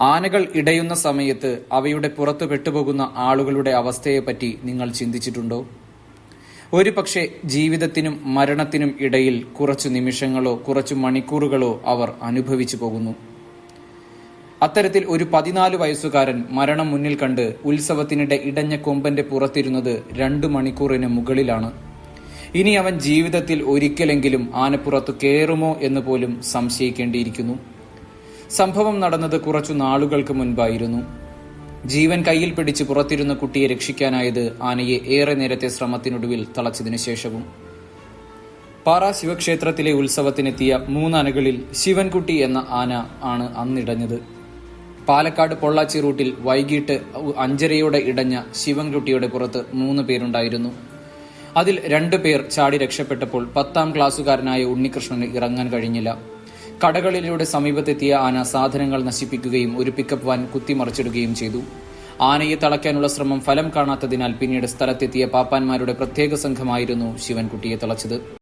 ആനകൾ ഇടയുന്ന സമയത്ത് അവയുടെ പുറത്ത് പെട്ടുപോകുന്ന ആളുകളുടെ അവസ്ഥയെപ്പറ്റി നിങ്ങൾ ചിന്തിച്ചിട്ടുണ്ടോ? ഒരു പക്ഷേ ജീവിതത്തിനും മരണത്തിനും ഇടയിൽ കുറച്ചു നിമിഷങ്ങളോ കുറച്ചു മണിക്കൂറുകളോ അവർ അനുഭവിച്ചു പോകുന്നു. അത്തരത്തിൽ ഒരു പതിനാല് വയസ്സുകാരൻ മരണം മുന്നിൽ കണ്ട് ഉത്സവത്തിനിടെ ഇടഞ്ഞ കൊമ്പന്റെ പുറത്തിരുന്നത് രണ്ടു മണിക്കൂറിന് മുകളിലാണ്. ഇനി അവൻ ജീവിതത്തിൽ ഒരിക്കലെങ്കിലും ആനപ്പുറത്ത് കയറുമോ എന്ന് പോലും സംശയിക്കേണ്ടിയിരിക്കുന്നു. സംഭവം നടന്നത് കുറച്ചു നാളുകൾക്ക് മുൻപായിരുന്നു. ജീവൻ കയ്യിൽ പിടിച്ച് പുറത്തിരുന്ന കുട്ടിയെ രക്ഷിക്കാനായത് ആനയെ ഏറെ നേരത്തെ ശ്രമത്തിനൊടുവിൽ തളച്ചതിനു ശേഷവും. പാറ ശിവക്ഷേത്രത്തിലെ ഉത്സവത്തിനെത്തിയ മൂന്നാനകളിൽ ശിവൻകുട്ടി എന്ന ആന ആണ് അന്നിടഞ്ഞത്. പാലക്കാട് പൊള്ളാച്ചി റൂട്ടിൽ വൈകിട്ട് അഞ്ചരയോടെ ഇടഞ്ഞ ശിവൻകുട്ടിയുടെ പുറത്ത് മൂന്ന് പേരുണ്ടായിരുന്നു. അതിൽ രണ്ടു പേർ ചാടി രക്ഷപ്പെട്ടപ്പോൾ പത്താം ക്ലാസ്സുകാരനായ ഉണ്ണികൃഷ്ണന് ഇറങ്ങാൻ കഴിഞ്ഞില്ല. കടകളിലൂടെ സമീപത്തെത്തിയ ആന സാധനങ്ങൾ നശിപ്പിക്കുകയും ഒരു പിക്കപ്പ് വാൻ കുത്തിമറിച്ചിടുകയും ചെയ്തു. ആനയെ തളയ്ക്കാനുള്ള ശ്രമം ഫലം കാണാത്തതിനാൽ പിന്നീട് സ്ഥലത്തെത്തിയ പാപ്പാന്മാരുടെ പ്രത്യേക സംഘമായിരുന്നു ശിവൻകുട്ടിയെ തളച്ചത്.